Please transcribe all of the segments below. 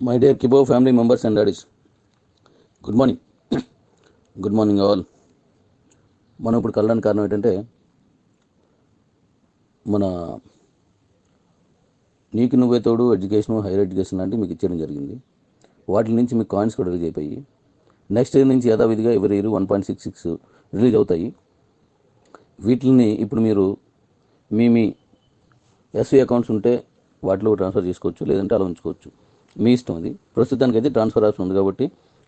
My dear కిబో family members and daddies good morning good morning all మనం ఇప్పుడు కలడానికి కారణం ఏంటంటే మన నీకు నువ్వే తోడు ఎడ్యుకేషన్ హైయర్ ఎడ్యుకేషన్ లాంటివి మీకు ఇచ్చేయడం జరిగింది. వాటి నుంచి మీకు కాయిన్స్ కూడా రిలీజ్ అయిపోయి నెక్స్ట్ ఇయర్ నుంచి యథావిధిగా ఎవరి year one point six six release అవుతాయి. వీటిని ఇప్పుడు మీరు మీ మీ ఎస్వి అకౌంట్స్ ఉంటే వాటిలో ట్రాన్స్ఫర్ చేసుకోవచ్చు లేదంటే అలా ఉంచుకోవచ్చు. మీ ఇష్టం అది. ప్రస్తుతానికి అయితే ట్రాన్స్ఫర్ ఆప్షన్ ఉంది కాబట్టి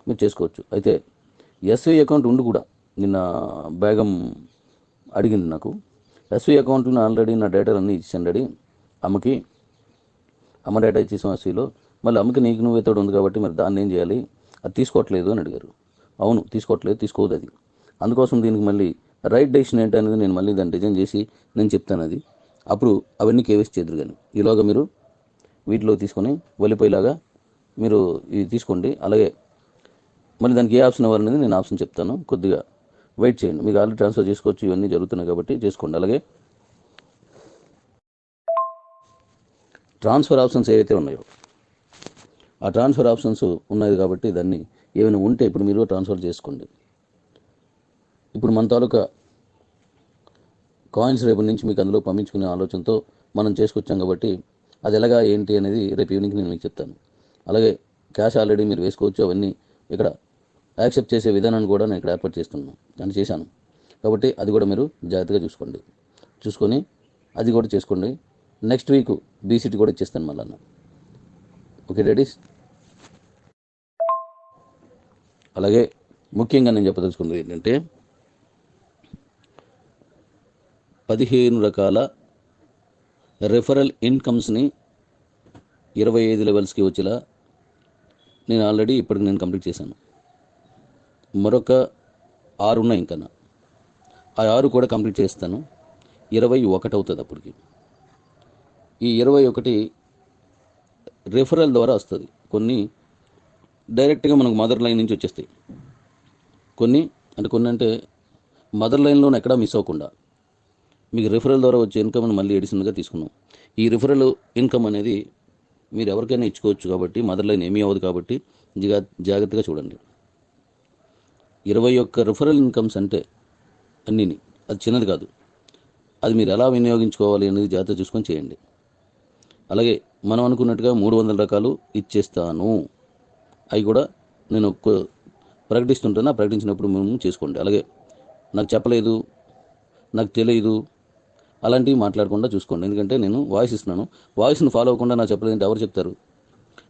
మీరు చేసుకోవచ్చు. అయితే ఎస్వి అకౌంట్ ఉండి కూడా నిన్న బేగం అడిగింది నాకు. ఎస్వి అకౌంట్లో ఆల్రెడీ నా డేటాలు అన్నీ ఇచ్చాను డాడీ. అమ్మకి అమ్మ డేటా ఇచ్చేసాం ఎస్వీలో మళ్ళీ అమ్మకి నీకు నువ్వు తోడు ఉంది కాబట్టి మరి దాన్ని ఏం చేయాలి? అది తీసుకోవట్లేదు అని అడిగారు. అవును తీసుకోవట్లేదు తీసుకోవద్దు అది. అందుకోసం దీనికి మళ్ళీ రైట్ డెసిషన్ ఏంటనేది నేను మళ్ళీ దాన్ని డిజైన్ చేసి నేను చెప్తాను అది. అప్పుడు అవన్నీ కేవైసీ చేద్దరు కానీ. ఈలోగా మీరు వీటిలో తీసుకొని వెళ్ళిపోయేలాగా మీరు ఇది తీసుకోండి. అలాగే మళ్ళీ దానికి ఏ ఆప్షన్ ఇవ్వాలనేది నేను ఆప్షన్ చెప్తాను. కొద్దిగా వెయిట్ చేయండి. మీకు ఆల్రెడీ ట్రాన్స్ఫర్ చేసుకోవచ్చు. ఇవన్నీ జరుగుతున్నాయి కాబట్టి చేసుకోండి. అలాగే ట్రాన్స్ఫర్ ఆప్షన్స్ ఏవైతే ఉన్నాయో ఆ ట్రాన్స్ఫర్ ఆప్షన్స్ ఉన్నాయి కాబట్టి దాన్ని ఏమైనా ఉంటే ఇప్పుడు మీరు ట్రాన్స్ఫర్ చేసుకోండి. ఇప్పుడు మన తాలూకా కాయిన్స్ రేపు నుంచి మీకు అందులో పంపించుకునే ఆలోచనతో మనం చేసుకొచ్చాం కాబట్టి అది ఎలాగా ఏంటి అనేది రేపు ఈవినింగ్ నేను మీకు చెప్తాను. అలాగే క్యాష్ ఆల్రెడీ మీరు వేసుకోవచ్చు అవన్నీ ఇక్కడ యాక్సెప్ట్ చేసే విధానాన్ని కూడా నేను ఇక్కడ ఏర్పాటు చేస్తున్నాను. అని చేశాను. కాబట్టి అది కూడా మీరు జాగ్రత్తగా చూసుకోండి. చూసుకొని అది కూడా చేసుకోండి. నెక్స్ట్ వీక్ బీసీటీ కూడా ఇచ్చేస్తాను మళ్ళీ ఓకే డాడీస్ అలాగే ముఖ్యంగా నేను చెప్పదలుచుకున్నది ఏంటంటే పదిహేను రకాల రెఫరల్ ఇన్కమ్స్ని ఇరవై ఐదు లెవెల్స్కి వచ్చేలా నేను ఆల్రెడీ ఇప్పటికి నేను కంప్లీట్ చేశాను. మరొక ఆరు ఉన్నాయి ఇంకా ఆ ఆరు కూడా కంప్లీట్ చేస్తాను. ఇరవై ఒకటి అవుతుంది అప్పటికి. ఈ ఇరవై ఒకటి రెఫరల్ ద్వారా వస్తుంది. కొన్ని డైరెక్ట్గా మనకు మదర్ లైన్ నుంచి వచ్చేస్తాయి. కొన్ని అంటే కొన్ని అంటే మదర్ లైన్లోనే ఎక్కడా మిస్ అవ్వకుండా. మీకు రిఫరల్ ద్వారా వచ్చే ఇన్కమ్ని మళ్ళీ ఎడిషనల్గా తీసుకున్నాం. ఈ రిఫరల్ ఇన్కమ్ అనేది మీరు ఎవరికైనా ఇచ్చుకోవచ్చు కాబట్టి మదర్ లైన్ ఏమీ అవ్వదు కాబట్టి జా జాగ్రత్తగా చూడండి. ఇరవై ఒక్క రిఫరల్ ఇన్కమ్స్ అంటే అన్నీని అది చిన్నది కాదు. అది మీరు ఎలా వినియోగించుకోవాలి అనేది జాగ్రత్త చూసుకొని చేయండి. అలాగే మనం అనుకున్నట్టుగా మూడు వందల రకాలు ఇచ్చేస్తాను. అవి కూడా నేను ప్రకటిస్తుంటాను. ప్రకటించినప్పుడు మేము చేసుకోండి అలాగే నాకు చెప్పలేదు నాకు తెలియదు అలాంటివి మాట్లాడకుండా చూసుకోండి. ఎందుకంటే నేను వాయిస్ ఇస్తున్నాను. వాయిస్ని ఫాలో అవ్వకుండా నా చెప్పలేదంటే ఎవరు చెప్తారు?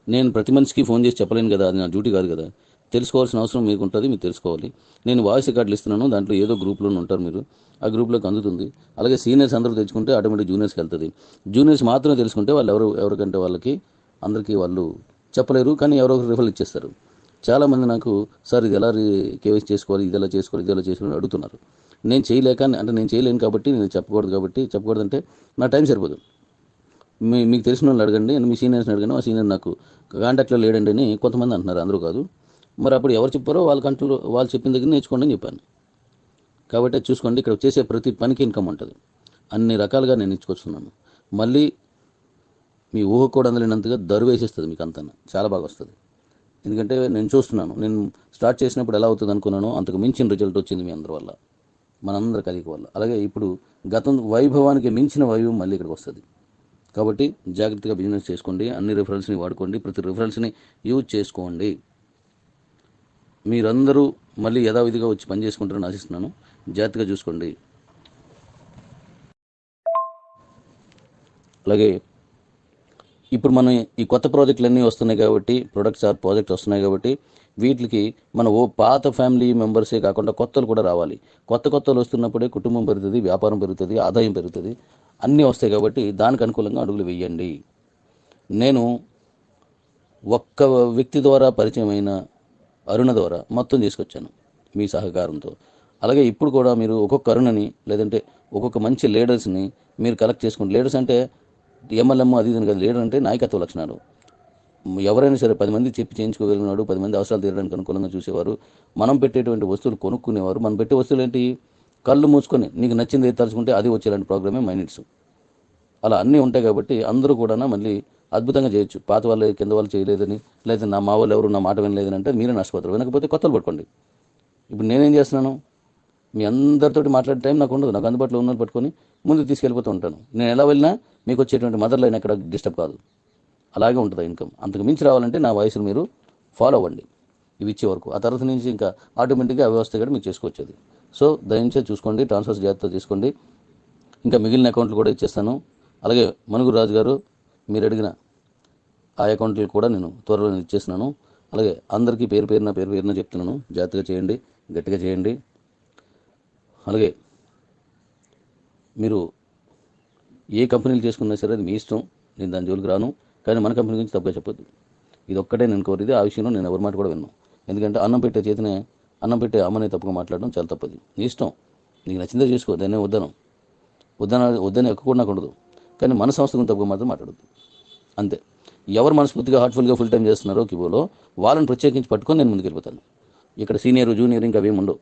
నేను ప్రతి మనిషికి ఫోన్ చేసి చెప్పలేను కదా. అది నా డ్యూటీ కాదు కదా. తెలుసుకోవాల్సిన అవసరం మీకు ఉంటుంది మీరు తెలుసుకోవాలి. నేను వాయిస్ రికార్డులు ఇస్తున్నాను. దాంట్లో ఏదో గ్రూప్లోనే ఉంటారు మీరు. ఆ గ్రూప్లోకి అందుతుంది. అలాగే సీనియర్స్ అందరూ తెచ్చుకుంటే ఆటోమేటిక్ జూనియర్స్కి వెళ్తుంది. జూనియర్స్ మాత్రమే తెలుసుకుంటే వాళ్ళు ఎవరు ఎవరికంటే వాళ్ళకి అందరికీ వాళ్ళు చెప్పలేరు. కానీ ఎవరో ఒకరు ఇచ్చేస్తారు. చాలామంది నాకు సార్ ఇది ఎలా కేవైసీ చేసుకోవాలి? ఇది ఎలా చేసుకోవాలి? ఇది ఎలా చేసుకోవాలి? అడుగుతున్నారు. నేను చేయలేక అంటే నేను చేయలేను కాబట్టి నేను చెప్పకూడదు కాబట్టి చెప్పకూడదంటే నా టైం సరిపోదు. మీ మీకు తెలిసిన వాళ్ళు అడగండి మీ సీనియర్స్ని అడగండి ఆ సీనియర్ నాకు కాంటాక్ట్లో లేడండి అని కొంతమంది అంటున్నారు అందరూ కాదు. మరి అప్పుడు ఎవరు చెప్పారో వాళ్ళ కంట్రోల్ వాళ్ళు చెప్పిన దగ్గర నేర్చుకోండి అని చెప్పాను. కాబట్టి అది చూసుకోండి ఇక్కడ చేసే ప్రతి పనికి ఇన్కమ్ ఉంటుంది. అన్ని రకాలుగా నేను ఇచ్చుకొస్తున్నాను మళ్ళీ మీ ఊహ కూడా అందలేనంతగా దరువు వేసేస్తుంది మీకు అంతా చాలా బాగా వస్తుంది. ఎందుకంటే నేను చూస్తున్నాను నేను స్టార్ట్ చేసినప్పుడు ఎలా అవుతుంది అనుకున్నానో అంతకు మించిన రిజల్ట్ వచ్చింది మీ అందరి వల్ల. మనందరి కలిగి వల్ల. అలాగే ఇప్పుడు గతం వైభవానికి మించిన వైభవం మళ్ళీ ఇక్కడికి వస్తుంది. కాబట్టి జాగ్రత్తగా బిజినెస్ చేసుకోండి అన్ని రిఫరెన్స్ని వాడుకోండి ప్రతి రిఫరెన్స్ని యూజ్ చేసుకోండి. మీరందరూ మళ్ళీ యథావిధిగా వచ్చి పని చేసుకుంటారని ఆశిస్తున్నాను. జాగ్రత్తగా చూసుకోండి. అలాగే ఇప్పుడు మనం ఈ కొత్త ప్రాజెక్టులు అన్నీ వస్తున్నాయి కాబట్టి ప్రొడక్ట్స్ ఆర్ ప్రాజెక్ట్స్ వస్తున్నాయి కాబట్టి వీటికి మన ఓ పాత ఫ్యామిలీ మెంబర్సే కాకుండా కొత్తలు కూడా రావాలి. కొత్త కొత్తలు వస్తున్నప్పుడే కుటుంబం పెరుగుతుంది వ్యాపారం పెరుగుతుంది ఆదాయం పెరుగుతుంది. అన్నీ వస్తాయి కాబట్టి దానికి అనుకూలంగా అడుగులు వేయండి. నేను ఒక్క వ్యక్తి ద్వారా పరిచయమైన అరుణ ద్వారా మొత్తం తీసుకొచ్చాను మీ సహకారంతో. అలాగే ఇప్పుడు కూడా మీరు ఒక్కొక్క అరుణని లేదంటే ఒక్కొక్క మంచి లీడర్స్ని మీరు కలెక్ట్ చేసుకుని లీడర్స్ అంటే ఎంఎల్ఎం అది ఇది అని కాదు లీడర్ అంటే నాయకత్వ లక్షణాలు. ఎవరైనా సరే పది మంది చెప్పి చేయించుకోగలిగినాడు పది మంది అవసరాలు తీరడానికి అనుకూలంగా చూసేవారు మనం పెట్టేటువంటి వస్తువులు కొనుక్కునేవారు. మనం పెట్టే వస్తువులు ఏంటి? కళ్ళు మూసుకొని నీకు నచ్చింది ఏది తలుచుకుంటే అది వచ్చేలాంటి ప్రోగ్రామే మైనిట్స్. అలా అన్నీ ఉంటాయి కాబట్టి అందరూ కూడా మళ్ళీ అద్భుతంగా చేయొచ్చు. పాత వాళ్ళు కింద వాళ్ళు చేయలేదని లేదా నా మా వాళ్ళు ఎవరు నా మాట వినలేదని అంటే మీరే నష్టపోతారు. వినకపోతే కొత్తలు పట్టుకోండి. ఇప్పుడు నేనేం చేస్తున్నాను? మీ అందరితోటి మాట్లాడే టైం నాకు ఉండదు. నాకు అందుబాటులో ఉన్నది పట్టుకొని ముందుకు తీసుకెళ్ళిపోతూ ఉంటాను. నేను ఎలా వెళ్ళినా మీకు వచ్చేటువంటి మదర్ లైన్ ఎక్కడ డిస్టర్బ్ కాదు. అలాగే ఉంటుంది ఇన్కమ్. అంతకు మించి రావాలంటే నా వాయిస్ని మీరు ఫాలో అవ్వండి. ఇవి ఇచ్చే వరకు. ఆ తర్వాత నుంచి ఇంకా ఆటోమేటిక్గా ఆ వ్యవస్థ కూడా మీకు చేసుకోవచ్చేది సో దయచేసి చూసుకోండి ట్రాన్స్ఫర్స్ జాగ్రత్త తీసుకోండి. ఇంకా మిగిలిన అకౌంట్లు కూడా ఇచ్చేస్తాను. అలాగే మనుగురు రాజు గారు మీరు అడిగిన ఆ అకౌంట్లు కూడా నేను త్వరలో ఇచ్చేస్తున్నాను. అలాగే అందరికీ పేరు పేరున పేరు పేరున చెప్తున్నాను. జాగ్రత్తగా చేయండి గట్టిగా చేయండి. అలాగే మీరు ఏ కంపెనీలు చేసుకున్నా సరే అది మీ ఇష్టం నేను దాని జోలికి రాను. కానీ మన కంపెనీ గురించి తప్పుగా చెప్పొద్దు. ఇది ఒక్కటే నేను కోరిది. ఆ విషయంలో నేను ఎవరి మాట కూడా విన్నాను ఎందుకంటే అన్నం పెట్టే చేతినే అన్నం పెట్టే అమ్మని తప్పుగా మాట్లాడడం చాలా తప్పది. నీ ఇష్టం. నీకు నచ్చిందే చేసుకో. దాన్నే వద్దను. వద్దన వద్దని ఎక్కువ నాకు ఉండదు కానీ మన సంస్థ గురించి తప్పుగా మాత్రం మాట్లాడద్దు. అంతే. ఎవరు మనస్ఫూర్తిగా హార్ట్ఫుల్గా ఫుల్ టైం చేస్తున్నారో కిబోలో వాళ్ళని ప్రత్యేకించి పట్టుకొని నేను ముందుకు వెళ్ళిపోతాను ఇక్కడ సీనియర్ జూనియర్ ఇంకా అవేమి ఉండవు.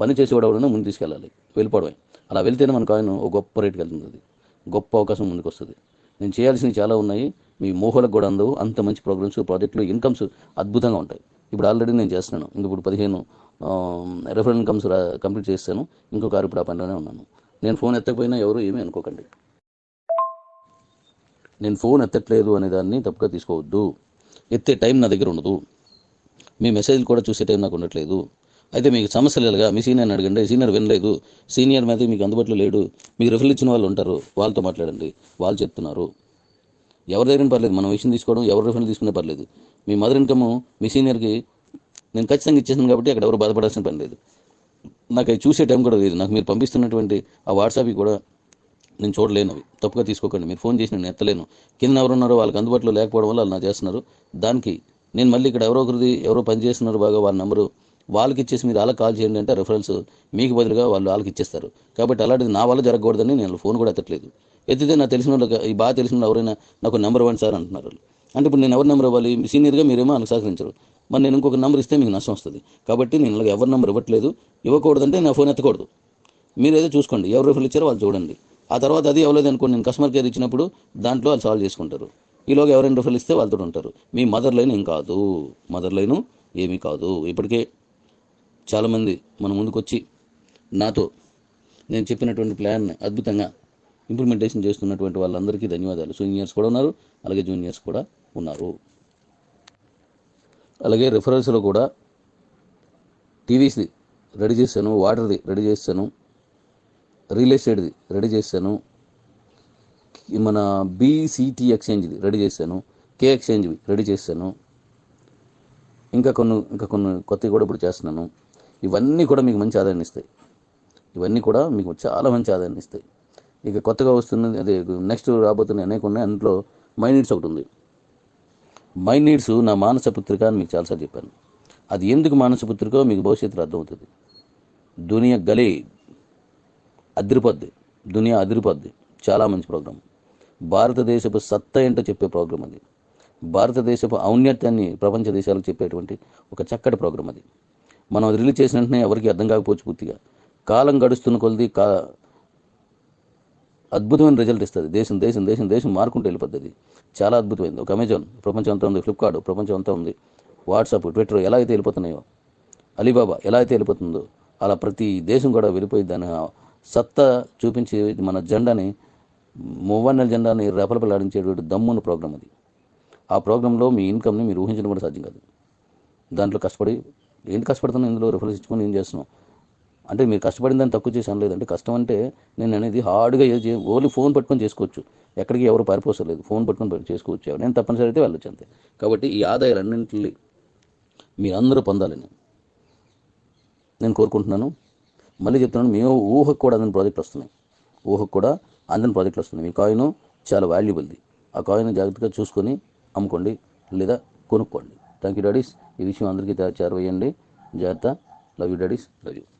పని చేసేవాడు ఎవరైనా ముందు తీసుకెళ్ళాలి. వెళ్ళిపోవడమే. అలా వెళ్తేనే మన కాయిన్ ఒక గొప్ప రేటుకి వెళ్తుంది అది గొప్ప అవకాశం ముందుకు వస్తుంది నేను చేయాల్సినవి చాలా ఉన్నాయి. మీ మోహలకు కూడా అందవు. అంత మంచి ప్రోగ్రామ్స్ ప్రాజెక్టులు ఇన్కమ్స్ అద్భుతంగా ఉంటాయి. ఇప్పుడు ఆల్రెడీ నేను చేస్తున్నాను. ఇంక ఇప్పుడు పదిహేను రెఫరల్ ఇన్కమ్స్ కంప్లీట్ చేస్తాను. ఇంకొక ఆరు ఇప్పుడు ఆ పనిలోనే ఉన్నాను. నేను ఫోన్ ఎత్తకపోయినా ఎవరు ఏమీ అనుకోకండి. నేను ఫోన్ ఎత్తట్లేదు అనే దాన్ని తప్పుగా తీసుకోవద్దు. ఎత్తే టైం నా దగ్గర ఉండదు. మీ మెసేజ్లు కూడా చూసే టైం నాకు ఉండట్లేదు. అయితే మీకు సమస్యలు ఎలాగా మీ సీనియర్ని అడగండి. సీనియర్ వినలేదు. సీనియర్ మీద మీకు అందుబాటులో లేడు. మీకు రిఫర్ ఇచ్చిన వాళ్ళు ఉంటారు. వాళ్ళతో మాట్లాడండి. వాళ్ళు చెప్తున్నారు. ఎవరి దగ్గర పర్లేదు. మనం విషయం తీసుకోవడం ఎవరి రిఫర్ తీసుకునే పర్లేదు. మీ మదర్ ఇన్కమ్ మీ సీనియర్కి నేను ఖచ్చితంగా ఇచ్చేసాను కాబట్టి అక్కడ ఎవరు బాధపడాల్సిన పని లేదు. నాకు అవి చూసే టైం కూడా లేదు. నాకు మీరు పంపిస్తున్నటువంటి ఆ వాట్సాప్కి కూడా నేను చూడలేను అవి. తప్పుగా తీసుకోకండి. మీరు ఫోన్ చేసి నేను ఎత్తలేను. కింద ఎవరు ఉన్నారో వాళ్ళకి అందుబాటులో లేకపోవడం వల్ల వాళ్ళు నా చేస్తున్నారు. దానికి నేను మళ్ళీ ఇక్కడ ఎవరో ఒకరిది ఎవరో పని చేస్తున్నారు బాగా వాళ్ళ నెంబరు వాళ్ళకి ఇచ్చేసి మీరు అలా కాల్ చేయండి అంటే రెఫరెన్స్ మీకు బదులుగా వాళ్ళు వాళ్ళకి ఇచ్చేస్తారు. కాబట్టి అలాంటిది నా వల్ల జరగకూడదని నేను ఫోన్ కూడా ఎత్తట్లేదు. ఎత్తితే నాకు తెలిసిన వాళ్ళకి ఈ బాగా తెలిసిన వాళ్ళు ఎవరైనా నాకు నెంబర్ ఇవ్వండి సార్ అంటున్నారు అంటే ఇప్పుడు నేను ఎవరి నెంబర్ ఇవ్వాలి? సీనియర్గా మీరేమో నాకు సహకరించరు. మరి నేను ఇంకొక నెంబర్ ఇస్తే మీకు నష్టం వస్తుంది. కాబట్టి నేను ఇలా ఎవరి నెంబర్ ఇవ్వట్లేదు. ఇవ్వకూడదంటే నా ఫోన్ ఎత్తకూడదు. మీరు ఏదో చూసుకోండి. ఎవరు రిఫర్ ఇచ్చారో వాళ్ళు చూడండి. ఆ తర్వాత అది అవ్వలేదు అనుకోండి. నేను కస్టమర్ కేర్ ఇచ్చినప్పుడు దాంట్లో వాళ్ళు సాల్వ్ చేసుకుంటారు. ఈలోగా ఎవరైనా రిఫర్ ఇస్తే వాళ్ళతో ఉంటారు. మీ మదర్ లైన్ ఏం కాదు. మదర్ లైను ఏమీ కాదు. ఇప్పటికే చాలామంది మన ముందుకు వచ్చి నాతో నేను చెప్పినటువంటి ప్లాన్ అద్భుతంగా ఇంప్లిమెంటేషన్ చేస్తున్నటువంటి వాళ్ళందరికీ ధన్యవాదాలు. సీనియర్స్ కూడా ఉన్నారు అలాగే జూనియర్స్ కూడా ఉన్నారు. అలాగే రిఫరెన్స్లో కూడా టీవీస్ది రెడీ చేశాను వాటర్ది రెడీ చేస్తాను రియల్ ఎస్టేట్ది రెడీ చేశాను మన బీసీటీ ఎక్స్చేంజ్ది రెడీ చేశాను కే ఎక్స్చేంజ్వి రెడీ చేశాను. ఇంకా కొన్ని ఇంకా కొన్ని కొత్తవి కూడా ఇప్పుడు చేస్తున్నాను. ఇవన్నీ కూడా మీకు మంచి ఆదాయాన్ని ఇస్తాయి. ఇవన్నీ కూడా మీకు చాలా మంచి ఆదాయాన్ని ఇస్తాయి. ఇక కొత్తగా వస్తున్నది అదే నెక్స్ట్ రాబోతున్న అనేక ఉన్నాయి. అందులో మై నీడ్స్ ఒకటి ఉంది. మై నీడ్స్ నా మానస పుత్రిక అని మీకు చాలాసార్లు చెప్పాను. అది ఎందుకు మానస పుత్రికో మీకు భవిష్యత్తులో అర్థమవుతుంది. దునియా గలే అదిరిపోద్ది. దునియా అదిరిపోద్ది. చాలా మంచి ప్రోగ్రాం. భారతదేశపు సత్తా ఏంటో చెప్పే ప్రోగ్రాం అది. భారతదేశపు ఔన్నత్యాన్ని ప్రపంచ దేశాలకు చెప్పేటువంటి ఒక చక్కటి ప్రోగ్రాం అది. మనం రిలీజ్ చేసిన వెంటనే ఎవరికి అర్థం కాకపోవచ్చు పూర్తిగా. కాలం గడుస్తున్న కొలది కా అద్భుతమైన రిజల్ట్ ఇస్తుంది. దేశం దేశం దేశం దేశం మారుకుంటూ వెళ్ళిపోతుంది చాలా అద్భుతమైంది. ఒక అమెజాన్ ప్రపంచం అంతా ఉంది. ఫ్లిప్కార్ట్ ప్రపంచం అంతా ఉంది. వాట్సాప్ ట్విట్టర్ ఎలా అయితే వెళ్ళిపోతున్నాయో అలీబాబా ఎలా అయితే వెళ్ళిపోతుందో అలా ప్రతి దేశం కూడా వెళ్ళిపోయి దాని సత్తా చూపించి మన జెండాని మూవన్నెల జెండాని రెపలపలాడించేటువంటి దమ్మున్న ప్రోగ్రామ్ అది. ఆ ప్రోగ్రాంలో మీ ఇన్కమ్ని మీరు ఊహించడం కూడా సాధ్యం కాదు. దాంట్లో కష్టపడి ఏంటి కష్టపడుతున్నాం ఇందులో రిఫరెన్స్ ఇచ్చుకొని ఏం చేస్తున్నాం అంటే మీరు కష్టపడిన దాన్ని తక్కువ చేసి అనలేదు. అంటే కష్టం అంటే నేను అనేది హార్డ్గా ఏది ఓన్లీ ఫోన్ పట్టుకొని చేసుకోవచ్చు. ఎక్కడికి ఎవరు పారిపోసలేదు లేదు. ఫోన్ పట్టుకొని చేసుకోవచ్చు. నేను తప్పనిసరి అయితే వెళ్ళొచ్చు అంతే. కాబట్టి ఈ ఆదాయాలన్నింటినీ మీరందరూ పొందాలని నేను కోరుకుంటున్నాను. మళ్ళీ చెప్తున్నాను మేము ఊహకు కూడా అందని ప్రాజెక్ట్ వస్తున్నాయి. ఊహకు కూడా అందని ప్రాజెక్టులు వస్తున్నాయి. మీ కాయిన్ చాలా వాల్యుబుల్ది ఆ కాయిన్ జాగ్రత్తగా చూసుకొని అమ్ముకోండి లేదా కొనుక్కోండి. Thank you daddies. ఈ విషయం అందరికీ చేరవేయండి. జాగ్రత్త. Love you daddies. Love you.